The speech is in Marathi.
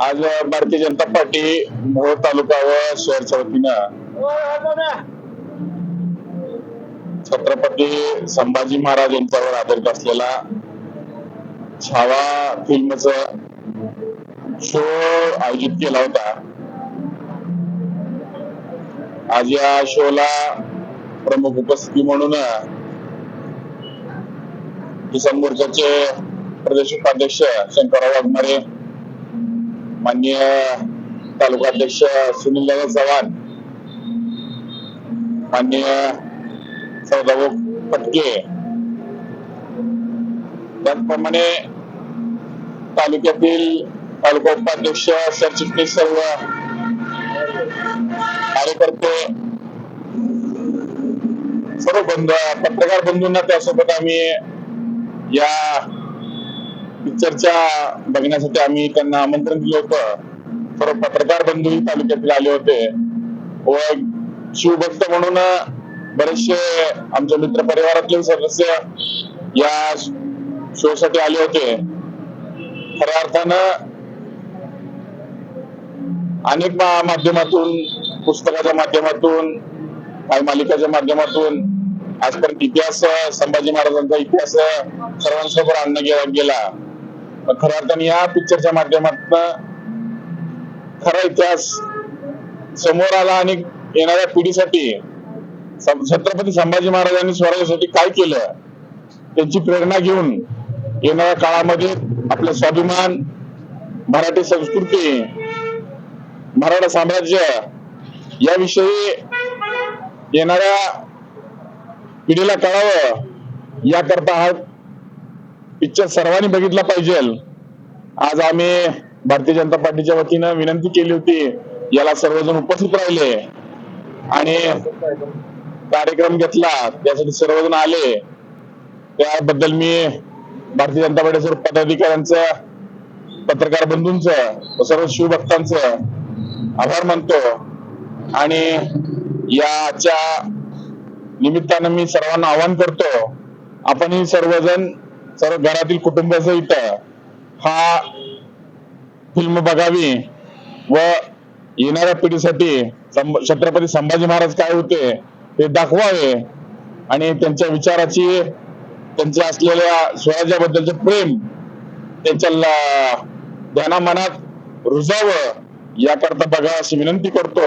आज भारतीय जनता पार्टी मोहोळ तालुका व शहरच्या वतीनं छत्रपती संभाजी महाराज यांच्यावर आधारित असलेला छावा फिल्मच शो आयोजित केला होता. आज या शोला प्रमुख उपस्थिती म्हणून किसान मोर्चाचे प्रदेश उपाध्यक्ष शंकरराव वाघमारे माननीय तालुका अध्यक्ष सुनील दादा चव्हाण माननीय सौदाभाऊ फटके त्याचप्रमाणे तालुक्यातील तालुका उपाध्यक्ष सरचिटणीस सर्व कार्यकर्ते सर्व बंधू पत्रकार बंधूंना त्यासोबत आम्ही या पिक्चरच्या बघण्यासाठी आम्ही त्यांना आमंत्रण दिलं होतं. सर्व पत्रकार बंधूही तालुक्यातील आले होते. व शिवभक्त म्हणून बरेचसे आमच्या मित्र परिवारातले सदस्य या शो साठी आले होते. खऱ्या अर्थानं अनेक माध्यमातून पुस्तकाच्या माध्यमातून काही मालिकाच्या माध्यमातून आजपर्यंत इतिहास संभाजी महाराजांचा इतिहास सर्वांसमोर आणला गेला गेला. खऱ्या अर्थाने या पिक्चरच्या माध्यमातून खरा इतिहास समोर आला आणि येणाऱ्या पिढीसाठी छत्रपती संभाजी महाराजांनी स्वराज्यासाठी काय केलं? त्यांची प्रेरणा घेऊन येणाऱ्या काळामध्ये आपला स्वाभिमान मराठी संस्कृती मराठा साम्राज्य याविषयी येणाऱ्या पिढीला कळावं याकरता हा पिक्चर सर्वांनी बघितला पाहिजे. आज आम्ही भारतीय जनता पार्टीच्या वतीनं विनंती केली होती याला सर्वजण उपस्थित राहिले. आणि कार्यक्रम घेतला त्यासाठी सर्वजण आले. त्याबद्दल मी भारतीय जनता पार्टी पदाधिकाऱ्यांचं पत्रकार बंधूंचं व सर्व शिवभक्तांच आभार मानतो. आणि याच्या निमित्तानं मी सर्वांना आवाहन करतो आपणही सर्वजण सर्व घरातील कुटुंबासहित हा फिल्म बघावी व येणाऱ्या पिढीसाठी छत्रपती संभाजी महाराज काय होते ते दाखवावे आणि त्यांच्या विचाराची त्यांच्या असलेल्या स्वराज्याबद्दलचे प्रेम त्यांच्या ध्यानामनात रुजावं याकरता बघा अशी विनंती करतो.